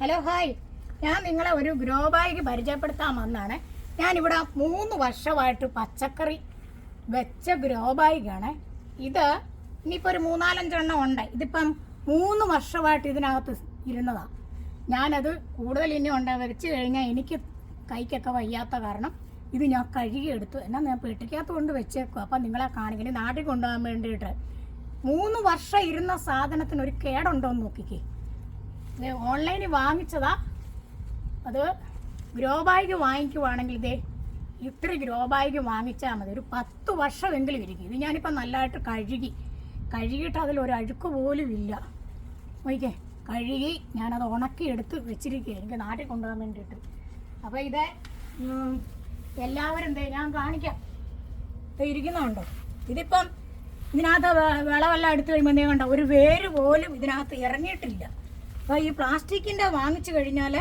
Hello hi ഞാൻ നിങ്ങളെ ഒരു ഗ്രോ ബാഗ് പരിചയപ്പെടുത്താൻ വന്നാണ്. ഞാനിവിടെ മൂന്ന് വർഷമായിട്ട് പച്ചക്കറി വെച്ച ഗ്രോ ബാഗാണ് ഇത് ഇനിയിപ്പോൾ ഒരു മൂന്നാലഞ്ചെണ്ണം ഉണ്ട്. ഇതിപ്പം മൂന്ന് വർഷമായിട്ട് ഇതിനകത്ത് ഇരുന്നതാണ് ഞാനത് കൂടുതൽ ഇനി ഉണ്ട് വെച്ച് കഴിഞ്ഞാൽ എനിക്ക് കൈക്കൊക്കെ വയ്യാത്ത കാരണം ഇത് ഞാൻ കഴുകിയെടുത്തു എന്നാൽ ഞാൻ പെട്ടിക്കകത്ത് കൊണ്ട് വെച്ചേക്കും അപ്പം നിങ്ങളെ കാണിക്കണേ നാട്ടിൽ കൊണ്ടുപോകാൻ വേണ്ടിയിട്ട്. മൂന്ന് വർഷം ഇരുന്ന സാധനത്തിന് ഒരു കേടുണ്ടോ എന്ന് നോക്കിക്കേ. ഓൺലൈനിൽ വാങ്ങിച്ചതാ. അത് ഗ്രോ ബാഗ് വാങ്ങിക്കുവാണെങ്കിൽ ഇതേ ഇത്ര ഗ്രോ ബാഗ് വാങ്ങിച്ചാൽ മതി. ഒരു പത്ത് വർഷമെങ്കിലും ഇരിക്കും. ഇത് ഞാനിപ്പോൾ നല്ലതായിട്ട് കഴുകി. കഴുകിയിട്ട് അതിൽ ഒരു അഴുക്ക് പോലും ഇല്ല. നോക്കിക്കേ കഴുകി ഞാനത് ഉണക്കി എടുത്ത് വെച്ചിരിക്കുക എനിക്ക് നാട്ടിൽ കൊണ്ടുപോകാൻ വേണ്ടിയിട്ട്. അപ്പോൾ ഇത് എല്ലാവരും ഞാൻ കാണിക്കാം. ഇത് ഇരിക്കുന്നുണ്ടോ? ഇതിപ്പം ഇതിനകത്ത് വിളവെല്ലാം എടുത്തു കഴിയുമ്പോൾ കണ്ടോ ഒരു വേര് പോലും ഇതിനകത്ത് ഇറങ്ങിയിട്ടില്ല. അപ്പോൾ ഈ പ്ലാസ്റ്റിക്കിന്റെ വാങ്ങിച്ചു കഴിഞ്ഞാൽ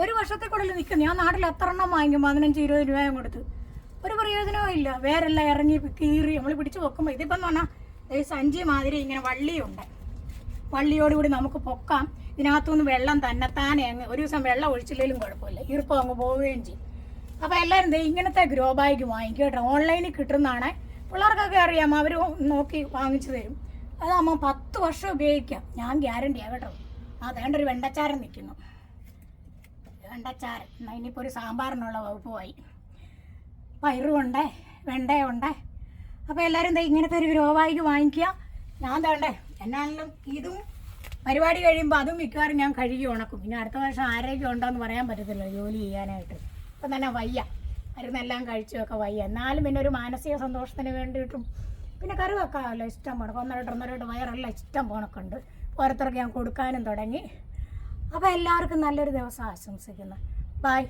ഒരു വർഷത്തെ കൂടുതൽ നിൽക്കും. ഞാൻ നാട്ടിൽ എത്ര എണ്ണം വാങ്ങിക്കും. പതിനഞ്ച് ഇരുപത് രൂപയും കൊടുത്ത്. ഒരു പ്രയോജനവും ഇല്ല. വേറെല്ലാം ഇറങ്ങി കീറി നമ്മൾ പിടിച്ച് വെക്കുമ്പോൾ ഇതിപ്പം എന്ന് പറഞ്ഞാൽ ഈ സഞ്ചി മാതിരി ഇങ്ങനെ വള്ളിയുണ്ട്. വള്ളിയോടുകൂടി നമുക്ക് പൊക്കാം. ഇതിനകത്തുനിന്ന് വെള്ളം തന്നെത്താനെ അങ്ങ് ഒരു ദിവസം വെള്ളം ഒഴിച്ചില്ലെങ്കിലും കുഴപ്പമില്ല. ഈർപ്പം അങ്ങ് പോവുകയും ചെയ്യും. അപ്പോൾ എല്ലാവരും ദേ ഇങ്ങനത്തെ ഗ്രോ ബാഗ് വാങ്ങിക്കും കേട്ടോ. ഓൺലൈനിൽ കിട്ടുന്നതാണ്. പിള്ളേർക്കൊക്കെ അറിയാം. അവർ നോക്കി വാങ്ങിച്ചു തരും. അതാകുമ്പോൾ പത്ത് വർഷം ഉപയോഗിക്കാം. ഞാൻ ഗ്യാരണ്ടിയാണ് കേട്ടോ. അതേണ്ട ഒരു വെണ്ടച്ചാരൻ നിൽക്കുന്നു. വെണ്ടച്ചാരൻ എന്നാൽ ഇനിയിപ്പോൾ ഒരു സാമ്പാറിനുള്ള വകുപ്പ് പോയി പയറുമുണ്ട് വെണ്ടയുണ്ട് അപ്പോൾ എല്ലാവരും എന്താ ഇങ്ങനത്തെ ഒരു ഗ്രോ ബാഗ് വാങ്ങിക്കുക. ഞാൻ തേണ്ടേ എന്നാണെങ്കിലും ഇതും പരിപാടി കഴിയുമ്പോൾ അതും മിക്കവാറും ഞാൻ കഴുകി ഉണക്കും. പിന്നെ അടുത്ത വർഷം ആരോഗ്യം ഉണ്ടോ എന്ന് പറയാൻ പറ്റത്തില്ല ജോലി ചെയ്യാനായിട്ട്. ഇപ്പം തന്നെ വയ്യ. മരുന്നെല്ലാം കഴിച്ചുമൊക്കെ വയ്യ. എന്നാലും പിന്നെ ഒരു മാനസിക സന്തോഷത്തിന് വേണ്ടിയിട്ടും പിന്നെ കറി വെക്കാമല്ലോ ഇഷ്ടം പോണക്ക് ഒന്നരട്ട് ഒന്നരട്ട് വയറെല്ലാം ഇഷ്ടം പോണക്കുണ്ട് ഓരോരുത്തർക്ക് ഞാൻ കൊടുക്കാനും തുടങ്ങി. അപ്പോൾ എല്ലാവർക്കും നല്ലൊരു ദിവസം ആശംസിക്കുന്നു. ബൈ.